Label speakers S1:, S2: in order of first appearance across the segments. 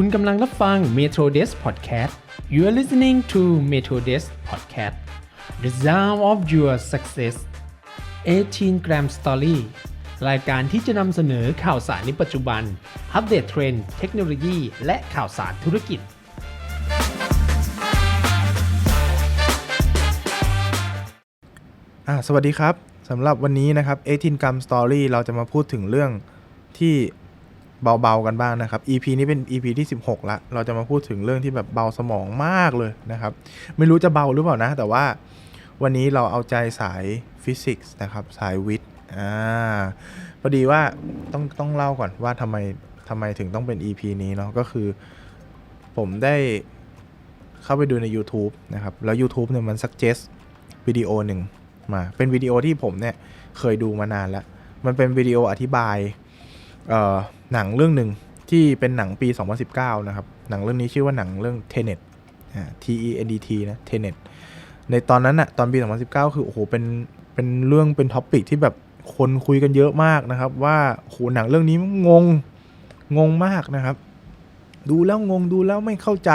S1: คุณกำลังรับฟัง Metro Desk Podcast You are listening to Metro Desk Podcast The Sound of Your Success 18 Gram Story รายการที่จะนำเสนอข่าวสารในปัจจุบัน อัปเดตเทรนด์เทคโนโลยี และข่าวสารธุรกิจ
S2: อ่าสวัสดีครับสำหรับวันนี้นะครับ 18 Gum Story เราจะมาพูดถึงเรื่องที่ เบาๆกันบ้างนะครับ EP นี้เป็น EP ที่ 16 ละ เราจะมาพูดถึงเรื่องที่แบบเบาสมองมากเลยนะครับ ไม่รู้จะเบาหรือเปล่านะ แต่ว่าวันนี้เราเอาใจสายฟิสิกส์นะครับ สายวิทย์ อ่า พอดีว่าต้องต้องเล่าก่อนว่าทำไมทำไมถึงต้องเป็น EP นี้เนาะ ก็คือผมได้เข้าไปดูใน YouTube นะครับ แล้ว YouTube เนี่ยมัน suggest วิดีโอหนึ่งมา เป็นวิดีโอที่ผมเนี่ยเคยดูมานานแล้ว มันเป็นวิดีโออธิบาย เอ่อ หนังเรื่องหนึ่งที่เป็นหนังปี 2019 นะครับ หนังเรื่องนี้ชื่อว่าหนังเรื่อง Tenet T E N D T นะ Tenet ในตอนนั้นอะตอนปี 2019 คือโอ้โหเป็นเป็นเรื่องเป็นท็อปิกที่แบบคนคุยกันเยอะมากนะครับ ว่าโอ้โหหนังเรื่องนี้งงงงมากนะครับ ดูแล้วงงดูแล้วไม่เข้าใจ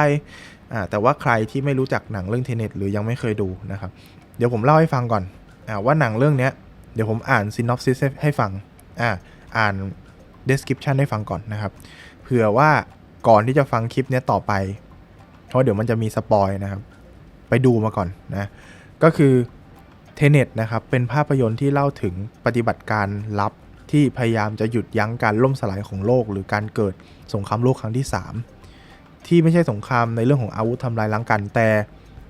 S2: อ่าแต่ว่าใครที่ไม่รู้จักหนังเรื่อง Tenet หรือยังไม่เคยดูนะครับ เดี๋ยวผมเล่าให้ฟังก่อนอ่าว่าหนังเรื่องเนี้ยเดี๋ยวผมอ่าน synopsis ให้ให้ฟังอ่าอ่าน description ให้ฟังก่อนนะครับ เผื่อว่าก่อนที่จะฟังคลิปนี้ต่อไป เพราะเดี๋ยวมันจะมีสปอยนะครับ ไปดูมาก่อนนะ ก็คือเทเน็ตนะครับเป็นภาพยนตร์ที่เล่าถึงปฏิบัติการลับที่พยายามจะหยุดยั้งการล่มสลายของโลก หรือการเกิดสงครามโลกครั้งที่ 3 ที่ไม่ใช่สงครามในเรื่องของอาวุธทำลายล้างกัน แต่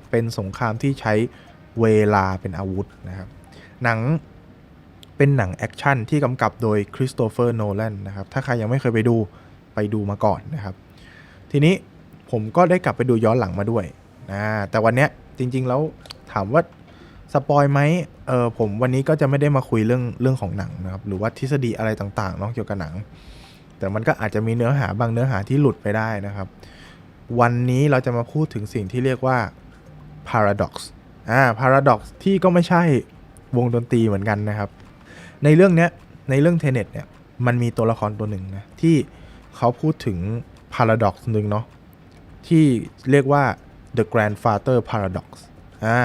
S2: เป็นสงครามที่ใช้เวลาเป็นอาวุธนะครับ หนัง เป็นหนังแอคชั่นที่กำกับโดยคริสโตเฟอร์โนแลนนะครับ ถ้าใครยังไม่เคยไปดูไปดูมาก่อนนะครับ ทีนี้ผมก็ได้กลับไปดูย้อนหลังมาด้วยนะแต่วันเนี้ยจริง ๆ แล้วถามว่าสปอยไหมเออผมวันนี้ก็จะไม่ได้มาคุยเรื่องเรื่องของหนังนะครับ หรือว่าทฤษฎีอะไรต่างๆเนาะเกี่ยวกับหนัง แต่มันก็อาจจะมีเนื้อหาบางเนื้อหาที่หลุดไปได้นะครับ วันนี้เราจะมาพูดถึงสิ่งที่เรียกว่า paradox อ่า paradox ที่ก็ไม่ใช่วงดนตรีเหมือนกันนะครับ ในเรื่องเนี้ยในเรื่องเทเน็ตเนี่ยมันมีตัวละครตัวหนึ่งนะที่เขาพูดถึง paradox หนึ่งเนาะที่เรียกว่า the grandfather paradox อ่า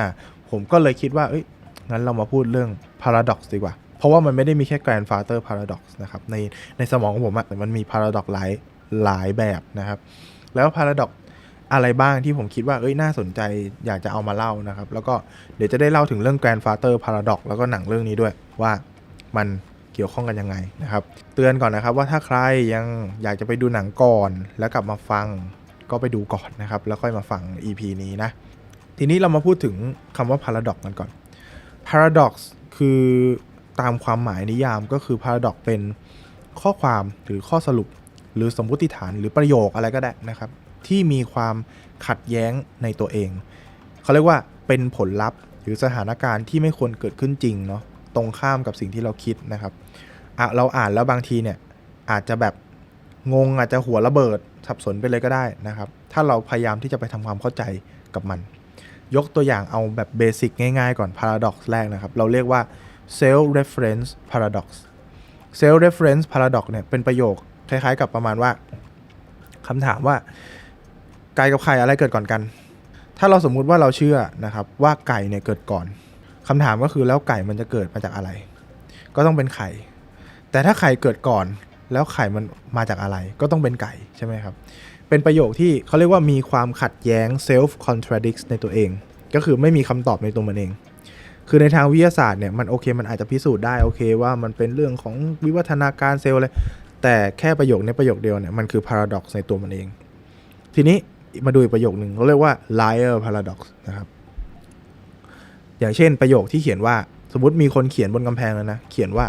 S2: ผมก็เลยคิดว่าเอ้ยงั้นเรามาพูดเรื่อง paradox ดีกว่า เพราะว่ามันไม่ได้มีแค่ grandfather paradox นะครับในในสมองของผมอะมันมี paradox หลายหลายแบบนะครับ แล้ว paradox อะไรบ้างที่ผมคิดว่าเอ้ยน่าสนใจอยากจะเอามาเล่านะครับ แล้วก็เดี๋ยวจะได้เล่าถึงเรื่อง grandfather paradox แล้วก็หนังเรื่องนี้ด้วยว่า มันเกี่ยวข้องกันยังไงนะครับ เตือนก่อนนะครับว่าถ้าใครยังอยากจะไปดูหนังก่อน แล้วกลับมาฟังก็ไปดูก่อนนะครับ แล้วค่อยมาฟัง EP นี้นะ ทีนี้เรามาพูดถึงคำว่า paradox กันก่อน paradox คือตามความหมายนิยามก็คือ paradox เป็นข้อความหรือข้อสรุป หรือสมมติฐานหรือประโยคอะไรก็ได้นะครับ ที่มีความขัดแย้งในตัวเอง เขาเรียกว่าเป็นผลลัพธ์หรือสถานการณ์ที่ไม่ควรเกิดขึ้นจริงเนาะ ตรงข้ามกับสิ่งที่เราคิดนะครับเราอ่านแล้วบางทีเนี่ยอาจจะแบบงงอาจจะหัวระเบิดสับสนไปเลยก็ได้นะครับ ถ้าเราพยายามที่จะไปทำความเข้าใจกับมัน ยกตัวอย่างเอาแบบเบสิกง่ายๆก่อน paradox แรกนะครับ เราเรียกว่า self reference paradox self reference paradox เนี่ยเป็นประโยคคล้ายๆ กับประมาณว่าคำถามว่าไก่กับไข่อะไรเกิดก่อนกัน ถ้าเราสมมุติว่าเราเชื่อนะครับว่าไก่เนี่ยเกิดก่อน คำถามก็คือแล้วไก่มันจะเกิดมาจากอะไร ก็ต้องเป็นไข่ แต่ถ้าไข่เกิดก่อน แล้วไข่มันมาจากอะไร ก็ต้องเป็นไก่ใช่ไหมครับ เป็นประโยคที่เขาเรียกว่ามีความขัดแย้ง self contradicts ในตัวเอง ก็คือไม่มีคำตอบในตัวมันเอง คือในทางวิทยาศาสตร์เนี่ยมันโอเค มันอาจจะพิสูจน์ได้โอเคว่ามันเป็นเรื่องของวิวัฒนาการเซลล์อะไรแต่แค่ประโยคในประโยคเดียวเนี่ยมันคือ paradox ในตัวมันเอง ทีนี้มาดูอีกประโยคหนึ่งเขาเรียกว่า liar paradox นะครับ อย่างเช่นประโยคที่เขียนว่า สมมติมีคนเขียนบนกำแพงแล้วนะ เขียนว่า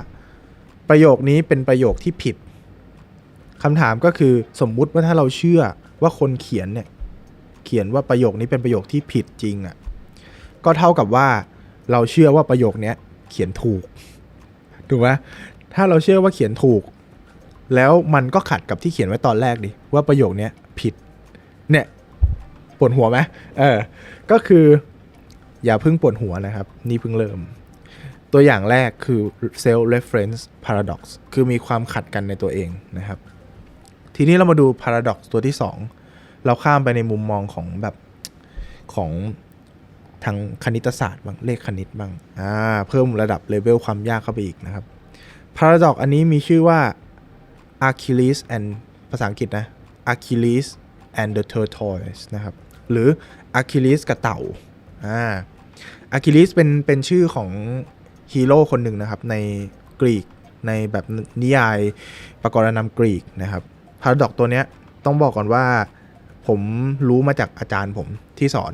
S2: ประโยคนี้เป็นประโยคที่ผิดคำถามก็คือสมมุติว่าถ้าเราเชื่อว่าคนเขียนเนี่ยเขียนว่าประโยคนี้เป็นประโยคที่ผิดจริงอะ่ะก็เท่ากับว่าเราเชื่อว่าประโยคเนี้ยเขียนถูกถูกไหมถ้าเราเชื่อว่าเขียนถูก แล้วมันก็ขัดกับที่เขียนไว้ตอนแรกดิว่าประโยคเนี้ยผิดเนี่ยปวดหัวไหมเออก็คือ อย่าเพิ่งปวดหัวนะครับ นี่เพิ่งเริ่ม ตัวอย่างแรกคือ self reference paradox คือมีความขัดกันในตัวเองนะครับ ทีนี้เรามาดู paradox ตัวที่ 2 เราข้ามไปในมุมมองของแบบของทางคณิตศาสตร์บ้างเลขคณิตบ้างอ่าเพิ่มระดับเลเวลความยากเข้าไปอีกนะครับ paradox อันนี้มีชื่อว่า Achilles and ภาษาอังกฤษนะ Achilles and the tortoise นะครับ หรือ Achilles กับเต่า อ่า Achilles เป็นเป็นชื่อของฮีโร่คนหนึ่งนะครับ ในกรีกในแบบนิยายประกรณำกรีกนะครับ paradox ตัวเนี้ยต้องบอกก่อนว่า ผมรู้มาจากอาจารย์ผมที่สอน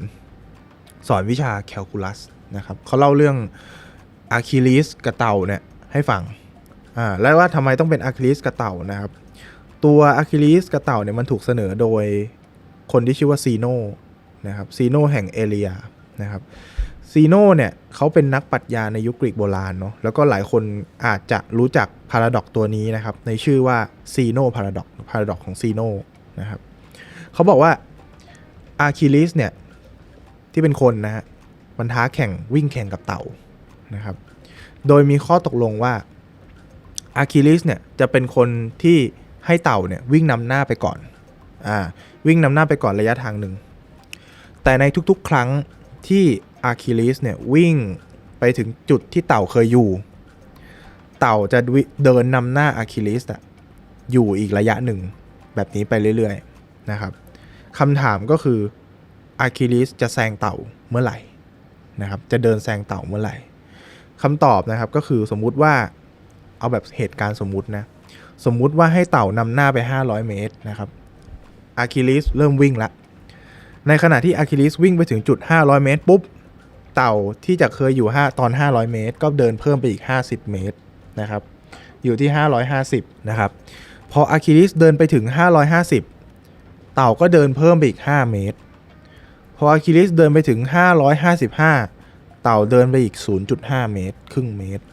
S2: สอนวิชาแคลคูลัสนะครับเขาเล่าเรื่องอะคิลิสกับเต่าเนี่ยให้ฟังอ่าแล้วว่าทำไมต้องเป็นอะคิลิสกับเต่านะครับ ตัวอะคิลิสกับเต่าเนี่ยมันถูกเสนอโดยคนที่ชื่อว่าซีโนนะครับซีโนแห่งเอเลียนะครับ ซีโน่เนี่ยเขาเป็นนักปรัชญาในยุคกรีกโบราณเนาะแล้วก็หลายคนอาจจะรู้จักพาราดอกตัวนี้นะครับ ในชื่อว่าซีโน่พาราดอกพาราดอกของซีโน่นะครับเขาบอกว่าอะคิลิสเนี่ยที่เป็นคนนะฮะมันท้าแข่งวิ่งแข่งกับเต่านะครับ โดยมีข้อตกลงว่าอะคิลิสเนี่ยจะเป็นคนที่ให้เต่าเนี่ยวิ่งนำหน้าไปก่อนอ่าวิ่งนำหน้าไปก่อนระยะทางหนึ่งแต่ในทุกๆ ครั้งที่ อะคิลิสเนี่ยวิ่งไปถึงจุดที่เต่าเคยอยู่ เต่าจะเดินนำหน้าอะคิลิสอะอยู่อีกระยะหนึ่ง แบบนี้ไปเรื่อยๆนะครับคำถามก็คืออะคิลิสจะแซงเต่าเมื่อไหร่นะครับจะเดินแซงเต่าเมื่อไหร่คำตอบนะครับก็คือสมมุติว่าเอาแบบเหตุการณ์สมมุตินะสมมุติว่าให้เต่านำหน้าไป 500 เมตรนะครับอะคิลิสเริ่มวิ่งละในขณะที่อะคิลิสวิ่งไปถึงจุด 500 เมตรปุ๊บ เต่าที่จะเคยอยู่5ตอน 500 เมตร ก็เดินเพิ่มไปอีก 50 เมตรนะครับ อยู่ที่ 550 นะครับ พออะคิลิสเดินไปถึง 550 เต่าก็เดินเพิ่มไปอีก 5 เมตร พออะคิลิสเดินไปถึง 555 เต่าเดินไปอีก 0.5 เมตร ครึ่งเมตร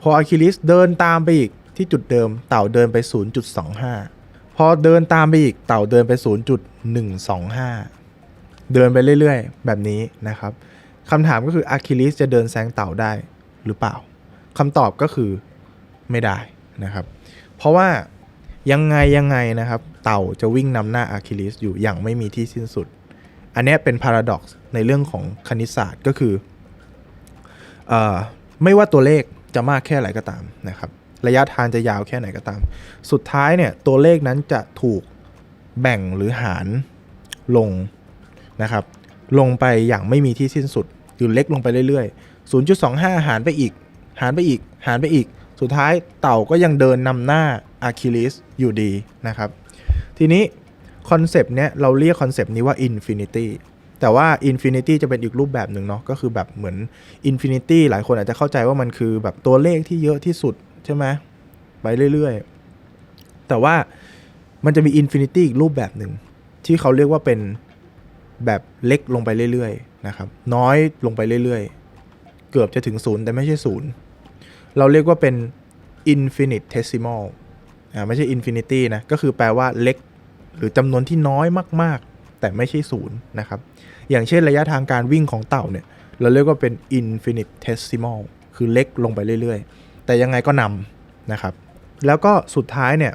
S2: พออะคิลิสเดินตามไปอีกที่จุดเดิม เต่าเดินไป 0.25 พอเดินตามไปอีก เต่าเดินไป 0.125 เดินไปเรื่อยๆ แบบนี้นะครับ คำถามก็คืออะคิลิสจะเดินแซงเต่าได้หรือเปล่าคำตอบก็คือไม่ได้นะครับ เพราะว่ายังไงยังไงนะครับ เต่าจะวิ่งนำหน้าอะคิลิสอยู่อย่างไม่มีที่สิ้นสุด อันนี้เป็นพาราดอกซ์ในเรื่องของคณิตศาสตร์ก็คืออไม่ว่าตัวเลขจะมากแค่ไหนก็ตามนะครับ ระยะทางจะยาวแค่ไหนก็ตาม สุดท้ายเนี่ยตัวเลขนั้นจะถูกแบ่งหรือหารลงนะครับ ลงไปอย่างไม่มีที่สิ้นสุด คือเล็กลงไปเรื่อยๆ 0.25 หารไปอีก หารไปอีก หารไปอีก สุดท้ายเต่าก็ยังเดินนำหน้าอะคิลิสอยู่ดีนะครับ ทีนี้คอนเซปต์เนี้ยเราเรียกคอนเซปต์นี้ว่า Infinity แต่ว่า Infinity จะเป็นอีกรูปแบบหนึ่งเนาะก็คือแบบเหมือน Infinity หลายคนอาจจะเข้าใจว่ามันคือแบบตัวเลขที่เยอะที่สุดใช่ไหมไปเรื่อยๆ แต่ว่ามันจะมี Infinity อีกรูปแบบหนึ่งที่เขาเรียกว่าเป็นแบบเล็กลงไปเรื่อยๆ นะครับ น้อยลงไปเรื่อยๆ เกือบจะถึงศูนย์แต่ไม่ใช่ศูนย์เราเรียกว่าเป็น infinitesimal อ่าไม่ใช่ infinity นะ ก็คือแปลว่าเล็ก หรือจำนวนที่น้อยมากๆ แต่ไม่ใช่ศูนย์นะครับ อย่างเช่นระยะทางการวิ่งของเต่าเนี่ย เราเรียกว่าเป็น infinitesimal คือเล็กลงไปเรื่อยๆ แต่ยังไงก็นำนะครับ แล้วก็สุดท้ายเนี่ย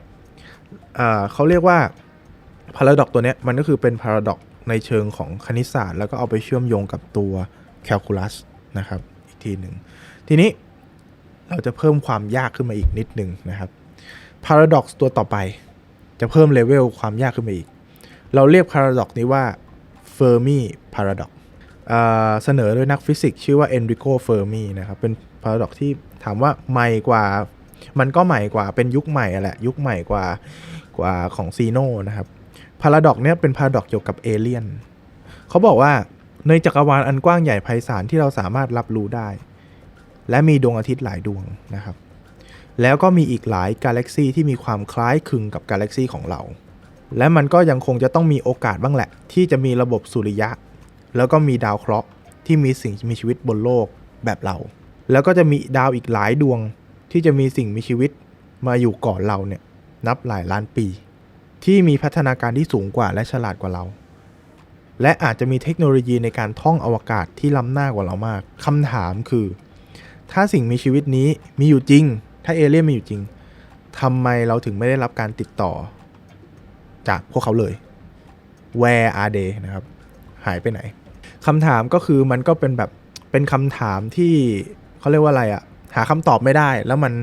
S2: เขาเรียกว่า paradox ตัวนี้มันก็คือเป็น paradox ในเชิงของคณิตศาสตร์ แล้วก็เอาไปเชื่อมโยงกับตัว calculus นะครับ อีกทีหนึ่ง ทีนี้เราจะเพิ่มความยากขึ้นมาอีกนิดหนึ่งนะครับ paradox ตัวต่อไปจะเพิ่มเลเวลความยากขึ้นมาอีก เราเรียก paradox นี้ว่า Fermi paradox อ่าเสนอโดยนักฟิสิกส์ชื่อว่า Enrico Fermi นะครับ เป็น paradox ที่ถามว่าใหม่กว่า มันก็ใหม่กว่าเป็นยุคใหม่แหละ ยุคใหม่กว่ากว่าของซีโนนะครับ paradox เนี้ยเป็น paradox เกี่ยวกับเอเลียนเขาบอกว่าในจักรวาลอันกว้างใหญ่ไพศาลที่เราสามารถรับรู้ได้ และมีดวงอาทิตย์หลายดวงนะครับ แล้วก็มีอีกหลายกาแล็กซีที่มีความคล้ายคลึงกับกาแล็กซีของเรา และมันก็ยังคงจะต้องมีโอกาสบ้างแหละ ที่จะมีระบบสุริยะ แล้วก็มีดาวเคราะห์ที่มีสิ่งมีชีวิตบนโลกแบบเรา แล้วก็จะมีดาวอีกหลายดวงที่จะมีสิ่งมีชีวิตมาอยู่ก่อนเราเนี่ยนับหลายล้านปี ที่มีพัฒนาการที่สูงกว่าและฉลาดกว่าเรา และอาจจะมีเทคโนโลยีในการท่องอวกาศที่ล้ำหน้ากว่าเรามากคำถามคือ ถ้าสิ่งมีชีวิตนี้มีอยู่จริง ถ้าเอเลี่ยนมีอยู่จริงทำไมเราถึงไม่ได้รับการติดต่อ จากพวกเขาเลย where are they นะครับ หายไปไหนคำถามก็คือมันก็เป็นแบบเป็นคำถามที่เขาเรียกว่าอะไรอะหาคำตอบไม่ได้แล้วมัน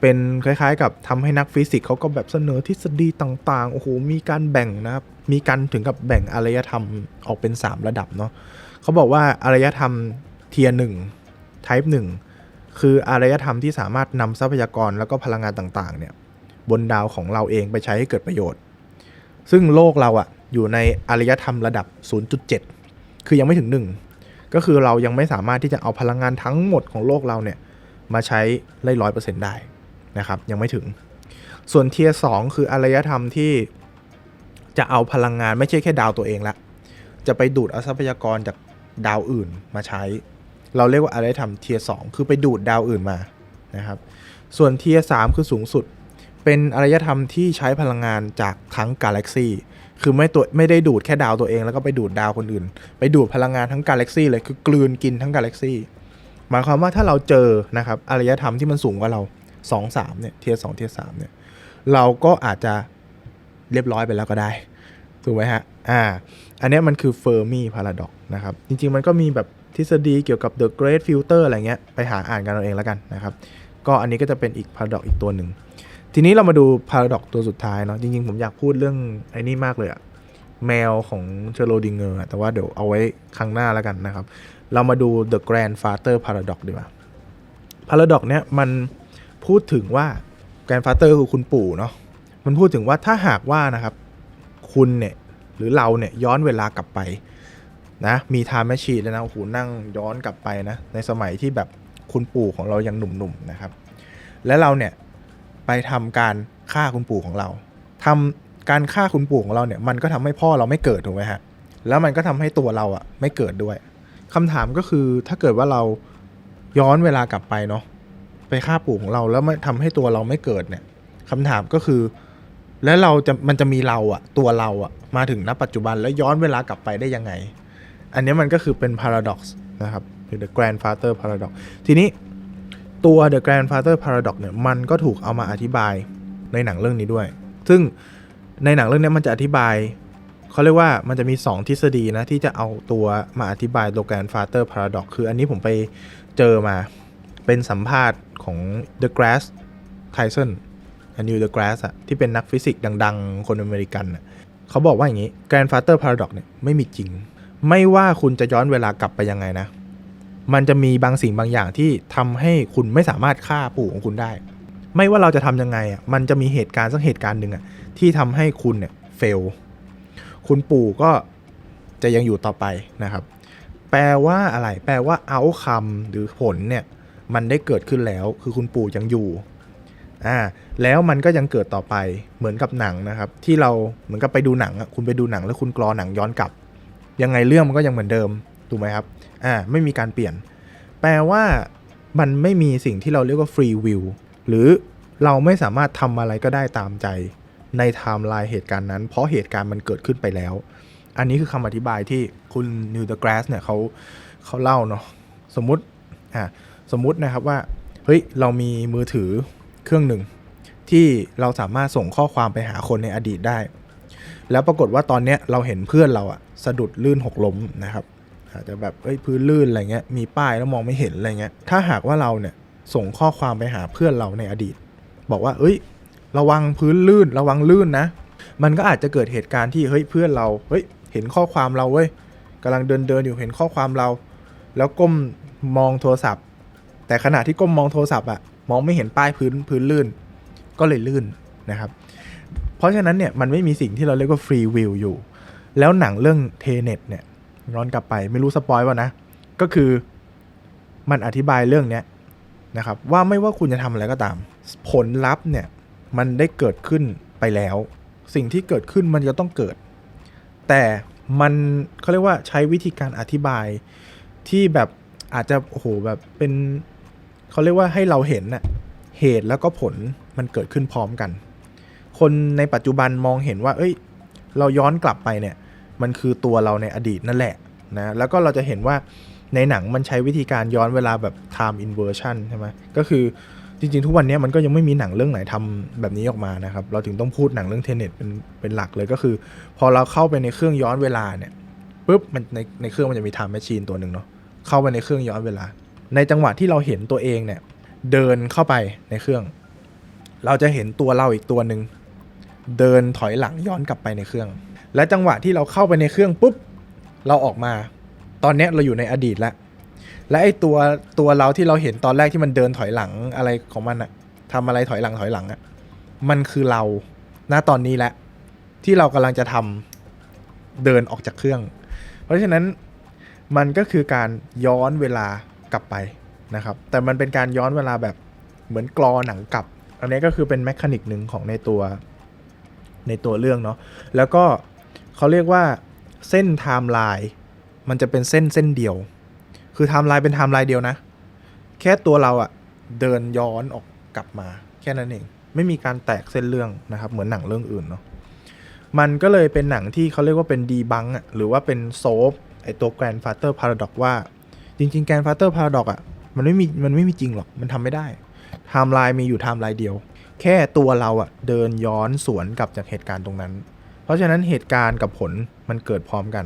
S2: เป็นคล้ายๆ กับทำให้นักฟิสิกส์เขาก็แบบเสนอทฤษฎีต่างๆ โอ้โห มีการแบ่งนะครับ มีการถึงกับแบ่งอารยธรรมออกเป็น 3 ระดับเนาะเขาบอกว่าอารยธรรมเทียร์หนึ่ง type หนึ่งคืออารยธรรมที่สามารถนำทรัพยากรแล้วก็พลังงานต่างๆ เนี่ย บนดาวของเราเองไปใช้ให้เกิดประโยชน์ ซึ่งโลกเราอะอยู่ในอารยธรรมระดับ 0.7 คือยังไม่ถึง 1 ก็คือเรายังไม่สามารถที่จะเอาพลังงานทั้งหมดของโลกเราเนี่ยมาใช้ได้ร้อยเปอร์เซ็นต์ได้ นะครับยังไม่ถึง ส่วนเทียสองคืออารยธรรมที่จะเอาพลังงานไม่ใช่แค่ดาวตัวเองละ จะไปดูดเอาทรัพยากรจากดาวอื่นมาใช้ เราเรียกว่าอารยธรรมเทียสองคือไปดูดดาวอื่นมานะครับ ส่วนเทียสามคือสูงสุด เป็นอารยธรรมที่ใช้พลังงานจากทั้งกาแล็กซีคือไม่ตัวไม่ได้ดูดแค่ดาวตัวเองแล้วก็ไปดูดดาวคนอื่น ไปดูดพลังงานทั้งกาแล็กซีเลยคือกลืนกินทั้งกาแล็กซีหมายความว่าถ้าเราเจอนะครับอารยธรรมที่มันสูงกว่าเรา 2 3เนี่ยเทียสองเทียสามเนี่ยเราก็อาจจะเรียบร้อยไปแล้วก็ได้ ถูกไหมฮะอ่าอันนี้มันคือ Fermi Paradox นะครับ จริง ๆ มันก็มีแบบทฤษฎีเกี่ยวกับ The Great Filter อะไรเงี้ย ไปหาอ่านกันเอาเองแล้วกันนะครับ ก็อันนี้ก็จะเป็นอีก Paradox อีกตัวหนึ่ง ทีนี้เรามาดู Paradox ตัวสุดท้ายเนาะจริง ๆ ผมอยากพูดเรื่องไอ้นี่มากเลยอะแมวของเชโรดิงเกอร์แต่ว่าเดี๋ยวเอาไว้ครั้งหน้าแล้วกันนะครับ เรามาดู The Grandfather Paradox ดีกว่า Paradox เนี้ยมัน พูดถึงว่า Grandfather คือคุณปู่เนาะมันพูดถึงว่าถ้าหากว่านะครับ คุณเนี่ยหรือเราเนี่ยย้อนเวลากลับไปนะมีไทม์แมชชีนแล้วนะโอ้โหนั่งย้อนกลับไปนะในสมัยที่แบบคุณปู่ของเรายังหนุ่มๆนะครับ และเราเนี่ยไปทำการฆ่าคุณปู่ของเราทำการฆ่าคุณปู่ของเราเนี่ยมันก็ทำให้พ่อเราไม่เกิดถูกไหมฮะแล้วมันก็ทำให้ตัวเราอะไม่เกิดด้วยคำถามก็คือถ้าเกิดว่าเราย้อนเวลากลับไปเนาะ ไปฆ่าปู่ของเราแล้วไม่ทำให้ตัวเราไม่เกิดเนี่ยคำถามก็คือ แล้วเราจะมันจะมีเราอะตัวเราอะมาถึงณปัจจุบันแล้วย้อนเวลากลับไปได้ยังไง อันนี้มันก็คือเป็น paradox นะครับหรือ the grandfather paradox ทีนี้ตัว the grandfather paradox เนี่ยมันก็ถูกเอามาอธิบายในหนังเรื่องนี้ด้วย ซึ่งในหนังเรื่องนี้มันจะอธิบายเขาเรียกว่ามันจะมี 2 ทฤษฎีนะ ที่จะเอาตัวมาอธิบาย the grandfather paradox คืออันนี้ผมไปเจอมาเป็นสัมภาษณ์ ของ the grass Tyson อันนิวเดอะกราสอะที่เป็นนักฟิสิกส์ดัง ๆ คนอเมริกันอะเขาบอกว่าอย่างนี้ Grandfather Paradox เนี่ยไม่มีจริง ไม่ว่าคุณจะย้อนเวลากลับไปยังไงนะ มันจะมีบางสิ่งบางอย่างที่ทำให้คุณไม่สามารถฆ่าปู่ของคุณได้ ไม่ว่าเราจะทำยังไงอะมันจะมีเหตุการณ์สักเหตุการณ์หนึ่งอะที่ทำให้คุณเนี่ยเฟลคุณปู่ก็จะยังอยู่ต่อไปนะครับ แปลว่าอะไร แปลว่าเอาคำหรือผลเนี่ย มันได้เกิดขึ้นแล้ว คือคุณปู่ยังอยู่อ่าแล้วมันก็ยังเกิดต่อไปเหมือนกับหนังนะครับ ที่เราเหมือนกับไปดูหนังอะคุณไปดูหนังแล้วคุณกรอหนังย้อนกลับ ยังไงเรื่องมันก็ยังเหมือนเดิมถูกไหมครับอ่าไม่มีการเปลี่ยน แปลว่ามันไม่มีสิ่งที่เราเรียกว่าฟรีวิวหรือเราไม่สามารถทำอะไรก็ได้ตามใจในไทม์ไลน์เหตุการณ์นั้น เพราะเหตุการณ์มันเกิดขึ้นไปแล้ว อันนี้คือคำอธิบายที่คุณนิวเดอะกราสเนี่ยเขาเขาเล่าเนาะสมมุติอ่า สมมุตินะครับว่าเฮ้ยเรามีมือถือเครื่องหนึ่งที่เราสามารถส่งข้อความไปหาคนในอดีตได้ แล้วปรากฏว่าตอนเนี้ยเราเห็นเพื่อนเราอะสะดุดลื่นหกล้มนะครับอาจจะแบบเอ้ยพื้นลื่นอะไรเงี้ยมีป้ายแล้วมองไม่เห็นอะไรเงี้ยถ้าหากว่าเราเนี่ยส่งข้อความไปหาเพื่อนเราในอดีต บอกว่า เอ้ย ระวังพื้นลื่นระวังลื่นนะ มันก็อาจจะเกิดเหตุการณ์ที่เฮ้ยเพื่อนเราเฮ้ยเห็นข้อความเราเว้ยกำลังเดินเดินอยู่เห็นข้อความเรา แล้วก้มมองโทรศัพท์ แต่ขณะที่ก้มมองโทรศัพท์อะมองไม่เห็นป้ายพื้นพื้นลื่น ก็เลยลื่นนะครับ เพราะฉะนั้นเนี่ยมันไม่มีสิ่งที่เราเรียกว่าฟรีวิวอยู่ แล้วหนังเรื่องเทเน็ตเนี่ยย้อนกลับไปไม่รู้สปอยว่านะ ก็คือมันอธิบายเรื่องเนี้ยนะครับว่าไม่ว่าคุณจะทำอะไรก็ตาม ผลลัพธ์เนี่ยมันได้เกิดขึ้นไปแล้ว สิ่งที่เกิดขึ้นมันจะต้องเกิด แต่มันเขาเรียกว่าใช้วิธีการอธิบายที่แบบอาจจะโอ้โหแบบเป็น เขาเรียกว่าให้เราเห็นน่ะเหตุแล้วก็ผลมันเกิดขึ้นพร้อมกัน คนในปัจจุบันมองเห็นว่า เอ้ย เราย้อนกลับไปเนี่ย มันคือตัวเราในอดีตนั่นแหละนะ แล้วก็เราจะเห็นว่าในหนังมันใช้วิธีการย้อนเวลาแบบ time inversion ใช่ไหมก็คือจริงๆ ทุกวันนี้มันก็ยังไม่มีหนังเรื่องไหนทำแบบนี้ออกมานะครับ เราถึงต้องพูดหนังเรื่องเทเน็ตเป็นเป็นหลักเลยก็คือ พอเราเข้าไปในเครื่องย้อนเวลาเนี่ยปุ๊บมันในในเครื่องมันจะมีไทม์แมชชีนตัวหนึ่งเนาะเข้าไปในเครื่องย้อนเวลา ในจังหวะที่เราเห็นตัวเองเนี่ย เดินเข้าไปในเครื่อง เราจะเห็นตัวเราอีกตัวหนึ่งเดินถอยหลังย้อนกลับไปในเครื่อง และจังหวะที่เราเข้าไปในเครื่องปุ๊บเราออกมา ตอนนี้เราอยู่ในอดีตแล้วและไอ้ตัวตัวเราที่เราเห็นตอนแรกที่มันเดินถอยหลังอะไรของมันอะทำอะไรถอยหลังถอยหลังอะมันคือเราณตอนนี้แหละ ที่เรากำลังจะทำเดินออกจากเครื่อง เพราะฉะนั้นมันก็คือการย้อนเวลา กลับไปนะครับ แต่มันเป็นการย้อนเวลาแบบเหมือนกรอหนังกลับ อันนี้ก็คือเป็นแมคานิกหนึ่งของในตัวในตัวเรื่องเนาะ แล้วก็เขาเรียกว่าเส้นไทม์ไลน์มันจะเป็นเส้นเส้นเดียว คือไทม์ไลน์เป็นไทม์ไลน์เดียวนะ แค่ตัวเราอะเดินย้อนออกกลับมา แค่นั้นเอง ไม่มีการแตกเส้นเรื่องนะครับ เหมือนหนังเรื่องอื่นเนาะ มันก็เลยเป็นหนังที่เขาเรียกว่าเป็นดีบังอะหรือว่าเป็นโซฟไอตัว Grandfather Paradox ว่า จริงๆ Grandfather Paradox อะมันไม่มีมันไม่มีจริงหรอก มันทำไม่ได้ไทม์ไลน์มีอยู่ไทม์ไลน์เดียว แค่ตัวเราอะเดินย้อนสวนกลับจากเหตุการณ์ตรงนั้น เพราะฉะนั้นเหตุการณ์กับผลมันเกิดพร้อมกัน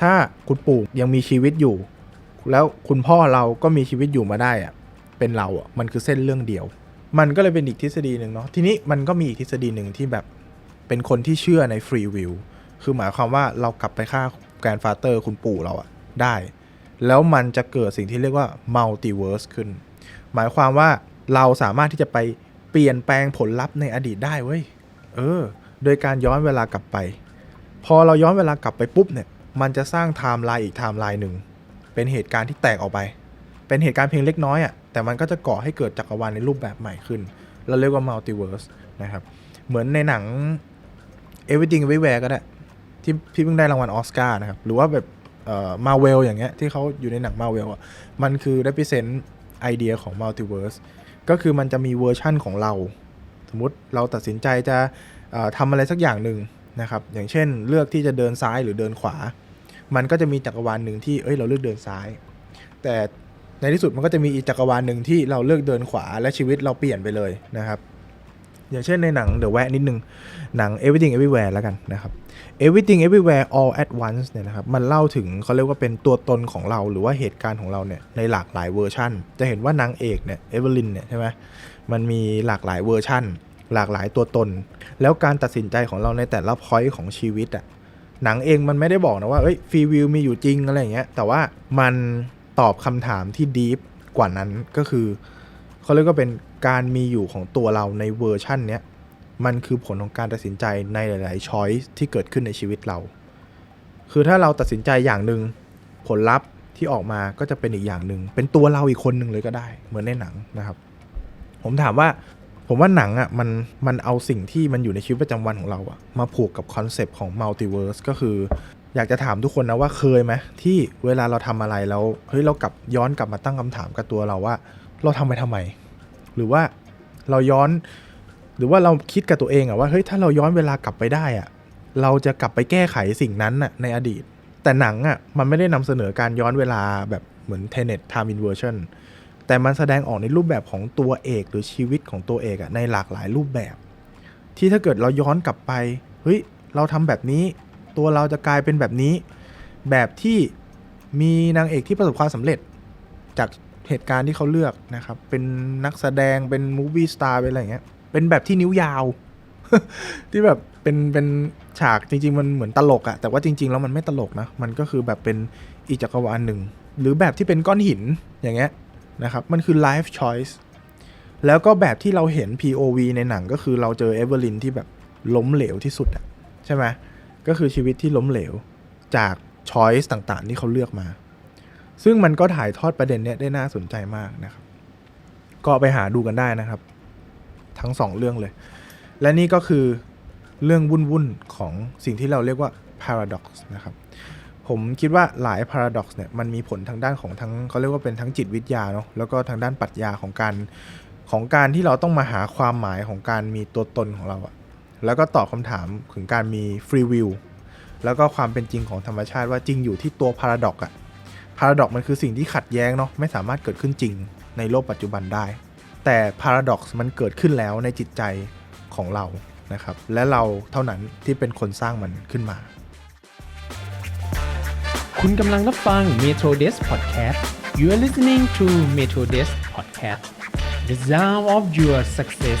S2: ถ้าคุณปู่ยังมีชีวิตอยู่ แล้วคุณพ่อเราก็มีชีวิตอยู่มาได้อะเป็นเราอะมันคือเส้นเรื่องเดียว มันก็เลยเป็นอีกทฤษฎีหนึ่งเนาะทีนี้มันก็มีอีกทฤษฎีหนึ่งที่แบบเป็นคนที่เชื่อในฟรีวิลคือหมายความว่าเรากลับไปฆ่าแกรนฟาเตอร์คุณปู่เราอะได้ แล้วมันจะเกิดสิ่งที่เรียกว่ามัลติเวิร์สขึ้น หมายความว่าเราสามารถที่จะไปเปลี่ยนแปลงผลลัพธ์ในอดีตได้เว้ย เออ โดยการย้อนเวลากลับไป พอเราย้อนเวลากลับไปปุ๊บเนี่ย มันจะสร้างไทม์ไลน์อีกไทม์ไลน์หนึ่ง เป็นเหตุการณ์ที่แตกออกไป เป็นเหตุการณ์เพียงเล็กน้อยอะ่ะ แต่มันก็จะก่อให้เกิดจักรวาลในรูปแบบใหม่ขึ้น เราเรียกว่ามัลติเวิร์สนะครับ เหมือนในหนัง Everything Everywhere ก็ได้ที่พี่เพิ่งได้รางวัลออสการ์นะครับ หรือว่าแบบ มาเวลอย่างเงี้ยที่เขาอยู่ในหนังมาเวลอะมันคือ represent ไอเดียของมัลติเวิร์สก็คือมันจะมีเวอร์ชั่นของเรา สมมติเราตัดสินใจจะทำอะไรสักอย่างหนึ่งนะครับ อย่างเช่นเลือกที่จะเดินซ้ายหรือเดินขวา มันก็จะมีจักรวาลหนึ่งที่เอ้ยเราเลือกเดินซ้าย แต่ในที่สุดมันก็จะมีอีกจักรวาลหนึ่งที่เราเลือกเดินขวาและชีวิตเราเปลี่ยนไปเลยนะครับ อย่างเช่นในหนังเดอะแวะนิดนึง หนัง Everything Everywhere แล้วกันนะครับ Everything Everywhere All at Once เนี่ยนะครับ มันเล่าถึงเขาเรียกว่าเป็นตัวตนของเราหรือว่าเหตุการณ์ของเราเนี่ยในหลากหลายเวอร์ชันจะเห็นว่านางเอกเนี่ยเอเวอร์ลินเนี่ยใช่ไหมมันมีหลากหลายเวอร์ชันหลากหลายตัวตน แล้วการตัดสินใจของเราในแต่ละพอยต์ของชีวิตอะหนังเองมันไม่ได้บอกนะว่าเอ้ยฟรีวิวมีอยู่จริงอะไรอย่างเงี้ยแต่ว่ามันตอบคำถามที่ดีฟกว่านั้นก็คือ เขาเรียกว่าเป็นการมีอยู่ของตัวเราในเวอร์ชั่นเนี้ยมันคือผลของการตัดสินใจในหลาย ๆ ช้อยส์ที่เกิดขึ้นในชีวิตเรา คือถ้าเราตัดสินใจอย่างหนึ่งผลลัพธ์ที่ออกมาก็จะเป็นอีกอย่างหนึ่ง เป็นตัวเราอีกคนหนึ่งเลยก็ได้ เหมือนในหนังนะครับ ผมถามว่า ผมว่าหนังอะมันมันเอาสิ่งที่มันอยู่ในชีวิตประจำวันของเราอะมาผูกกับคอนเซปต์ของมัลติเวิร์สก็คือ อยากจะถามทุกคนนะว่าเคยไหมที่เวลาเราทำอะไรแล้วเฮ้ยเรากลับย้อนกลับมาตั้งคำถามกับตัวเราว่า เราทำไปทำไม หรือว่าเราย้อน หรือว่าเราคิดกับตัวเองอะว่าเฮ้ยถ้าเราย้อนเวลากลับไปได้อะเราจะกลับไปแก้ไขสิ่งนั้นน่ะในอดีต แต่หนังอะมันไม่ได้นำเสนอการย้อนเวลาแบบเหมือน Tenet Time Inversion แต่มันแสดงออกในรูปแบบของตัวเอกหรือชีวิตของตัวเอกอะในหลากหลายรูปแบบ ที่ถ้าเกิดเราย้อนกลับไปเฮ้ยเราทำแบบนี้ ตัวเราจะกลายเป็นแบบนี้ แบบที่มีนางเอกที่ประสบความสำเร็จจาก เหตุการณ์ที่เขาเลือกนะครับ เป็นนักแสดงเป็นมูฟวี่สตาร์เป็นอะไรเงี้ย เป็นแบบที่นิ้วยาว ที่แบบเป็นเป็นฉากจริง ๆ มันเหมือนตลกอะแต่ว่าจริง ๆ แล้วมันไม่ตลกนะ มันก็คือแบบเป็นอีจักรวาลหนึ่ง หรือแบบที่เป็นก้อนหินอย่างเงี้ยนะครับ มันคือ life choice แล้วก็แบบที่เราเห็น POV ในหนังก็คือเราเจอเอเวอร์ลินที่แบบล้มเหลวที่สุดอะใช่ไหมก็คือชีวิตที่ล้มเหลวจาก choice ต่างๆ ที่เขาเลือกมา ซึ่งมันก็ถ่ายทอดประเด็นเนี้ยได้น่าสนใจมากนะครับ ก็ไปหาดูกันได้นะครับ ทั้งสองเรื่องเลย และนี่ก็คือเรื่องวุ่นๆของสิ่งที่เราเรียกว่า paradox นะครับผมคิดว่าหลาย paradox เนี่ยมันมีผลทางด้านของทั้งเขาเรียกว่าเป็นทั้งจิตวิทยาเนาะแล้วก็ทางด้านปรัชญาของการของการที่เราต้องมาหาความหมายของการมีตัวตนของเราอะแล้วก็ตอบคำถามถึงการมี free will แล้วก็ความเป็นจริงของธรรมชาติว่าจริงอยู่ที่ตัว paradox อะ paradox มันคือสิ่งที่ขัดแย้งเนาะไม่สามารถเกิดขึ้นจริงในโลกปัจจุบันได้ แต่ paradox มันเกิดขึ้นแล้วในจิตใจของเรานะครับ และเราเท่านั้นที่เป็นคนสร้างมันขึ้นมา
S1: คุณกำลังรับฟัง Metro Desk Podcast You are listening to Metro Desk Podcast The Sound of Your Success